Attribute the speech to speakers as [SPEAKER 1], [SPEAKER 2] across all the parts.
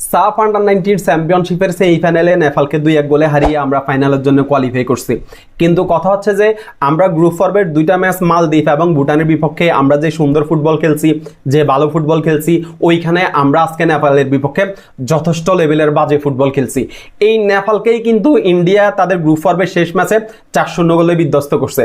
[SPEAKER 1] সাফ under nineteen চ্যাম্পিয়নশিপের সেই ফাইনালে নেপালকে দুই এক গোলে হারিয়ে আমরা ফাইনালের জন্য কোয়ালিফাই করছি। কিন্তু কথা হচ্ছে যে, আমরা গ্রুপ পর্বের দুইটা ম্যাচ মালদ্বীপ এবং ভুটানের বিপক্ষে আমরা যে সুন্দর ফুটবল খেলছি, যে ভালো ফুটবল খেলছি, ওইখানে আমরা আজকে নেপালের বিপক্ষে যথেষ্ট লেভেলের বাজে ফুটবল খেলছি। এই নেপালকেই কিন্তু ইন্ডিয়া তাদের গ্রুপ পর্বের শেষ ম্যাচে চার শূন্য গোলে বিধ্বস্ত করছে।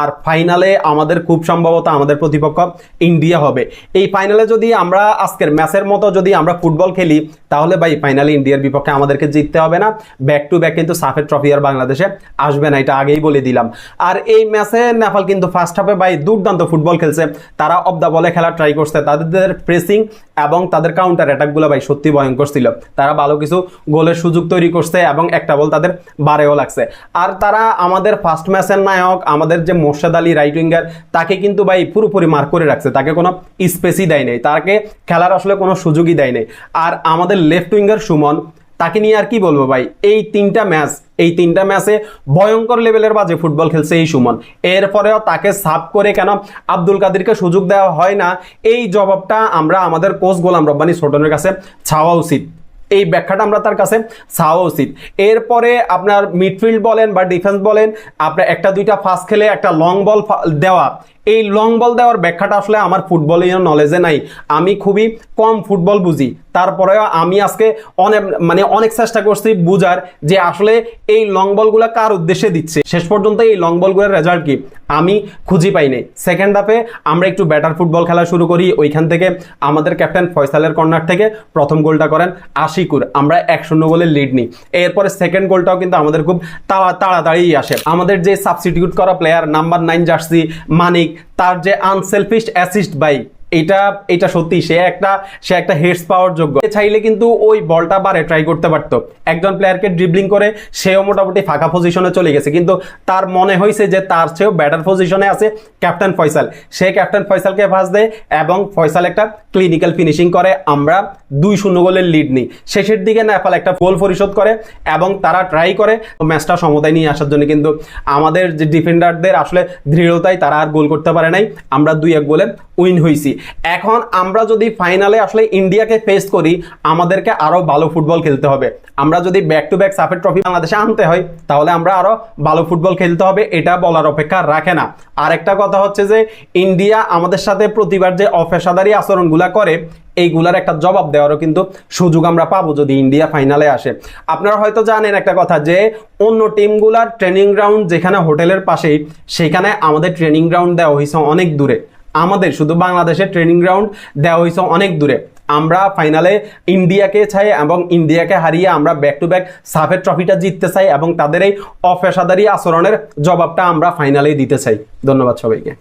[SPEAKER 1] আর ফাইনালে আমাদের খুব সম্ভবত আমাদের প্রতিপক্ষ ইন্ডিয়া হবে। এই ফাইনালে যদি আমরা আজকের ম্যাচের মতো যদি আমরা ফুটবল খেলি তাহলে ভাই ফাইনালি ইন্ডিয়ার বিপক্ষে আমাদেরকে জিততে হবে না। ব্যাক টু ব্যাক কিন্তু সাফের ট্রফি আর বাংলাদেশে আসবে না, এটা আগেই বলে দিলাম। আর এই ম্যাচে নেপাল কিন্তু ফার্স্ট হাফে ভাই দুর্দান্ত ফুটবল খেলছে। তারা অফ দ্য বলে খেলা ট্রাই করছে। তাদের প্রেসিং এবং তাদের কাউন্টার অ্যাটাকগুলো ভাই সত্যি ভয়ঙ্কর ছিল। তারা ভালো কিছু গোলের সুযোগ তৈরি করছে এবং একটা বল তাদের বারেও লাগছে। আর তারা আমাদের ফার্স্ট ম্যাচের নায়ক, আমাদের যে মোর্শেদ আলী রাইট উইঙ্গার তাকে কিন্তু ভাই পুরোপুরি মার্ক করে রাখছে। তাকে কোনো স্পেসই দেয় নাই। তাকে খেলার আসলে কোনো সুযোগই দেয় নাই। আর আমাদের লেফট উইঙ্গার সুমন, তাকে নিয়ে আর কি বলব ভাই? এই তিনটা ম্যাচ এই তিনটা ম্যাচে ভয়ঙ্কর লেভেলের বাজে ফুটবল খেলছে এই সুমন। এরপরেও তাকে সাফ করে কেন আব্দুল কাদিরকে সুযোগ দেওয়া হয় না? এই জবাবটা আমরা আমাদের কোচ গোলাম রব্বানি ছোটনের কাছে ছাওয়া উচিত। এই ব্যাখ্যাটা আমরা তার কাছে চাওয়া উচিত। এরপরে আপনার মিডফিল্ড বলেন বা ডিফেন্স বলেন, আপনার একটা দুইটা ফাস্ট খেলে একটা লং বল দেওয়া। এই লং বল দেওয়ার ব্যাখ্যাটা আসলে আমার ফুটবলীয় নলেজে নাই। আমি খুবই কম ফুটবল বুঝি। তারপরেও আমি আজকে অনেক মানে অনেক চেষ্টা করছি বুঝার যে আসলে এই লং বলগুলো কার উদ্দেশ্যে দিচ্ছে। শেষ পর্যন্ত এই লং বলগুলোর রেজাল্ট কি? আমি খুঁজি পাই নাই। সেকেন্ড হাফে আমরা একটু ব্যাটার ফুটবল খেলা শুরু করি। ওইখান থেকে আমাদের ক্যাপ্টেন ফয়সালের কর্নার থেকে প্রথম গোলটা করেন আশিকুর। আমরা এক শূন্য গোলের লিড নিই। এরপরে সেকেন্ড গোলটাও কিন্তু আমাদের খুব তাড়া তাড়াতাড়ি আসে। আমাদের যে সাবস্টিটিউট করা player number nine jersey Manik তার যে আনসেলফিশ অ্যাসিস্ট বাই এটা এটা সত্যি, সে একটা সে একটা হেডস পাওয়ার যোগ্য। চাইলে কিন্তু ওই বলটা বারে ট্রাই করতে পারতো। একজন প্লেয়ারকে ড্রিবলিং করে সেও মোটামুটি ফাঁকা পজিশনে চলে গেছে। কিন্তু তার মনে হয়েছে যে তার চেয়েও ব্যাটার পজিশনে আছে ক্যাপ্টেন ফয়সাল। সে ক্যাপ্টেন ফয়সালকে পাস দেয় এবং ফয়সাল একটা ক্লিনিক্যাল ফিনিশিং করে। আমরা দুই শূন্য গোলের লিড নিই। শেষের দিকে নেপাল একটা গোল পরিশোধ করে এবং তারা ট্রাই করে। ম্যাচটা সমতায় নিয়ে আসার জন্য কিন্তু আমাদের যে ডিফেন্ডারদের আসলে দৃঢ়তায় তারা আর গোল করতে পারে নাই। আমরা দুই এক গোলে উইন হয়েছি এখন আমরা যদি ফাইনালে আসলে ইন্ডিয়াকে ফেস করি, আমাদেরকে আরও ভালো ফুটবল খেলতে হবে। আমরা যদি ব্যাক টু ব্যাক সাফের ট্রফি বাংলাদেশে আনতে হয়, তাহলে আমরা আরও ভালো ফুটবল খেলতে হবে, এটা বলার অপেক্ষা রাখে না। আরেকটা কথা হচ্ছে যে, ইন্ডিয়া আমাদের সাথে প্রতিবার যে অপেশাদারি আচরণগুলা করে, এইগুলার একটা জবাব দেওয়ারও কিন্তু সুযোগ আমরা পাবো যদি ইন্ডিয়া ফাইনালে আসে। আপনারা হয়তো জানেন একটা কথা যে, অন্য টিমগুলার ট্রেনিং গ্রাউন্ড যেখানে হোটেলের পাশেই, সেখানে আমাদের ট্রেনিং গ্রাউন্ড দেওয়া হয়েছে অনেক দূরে। আমাদের, শুধু বাংলাদেশের ট্রেনিং গ্রাউন্ড দেওয়া হয়েছে অনেক দূরে। আমরা ফাইনালে ইন্ডিয়াকে চাই এবং ইন্ডিয়াকে হারিয়ে আমরা ব্যাক টু ব্যাক সাফের ট্রফিটা জিততে চাই এবং তাদের এই অপেশাদারি আচরণের জবাবটা আমরা ফাইনালেই দিতে চাই। ধন্যবাদ সবাইকে।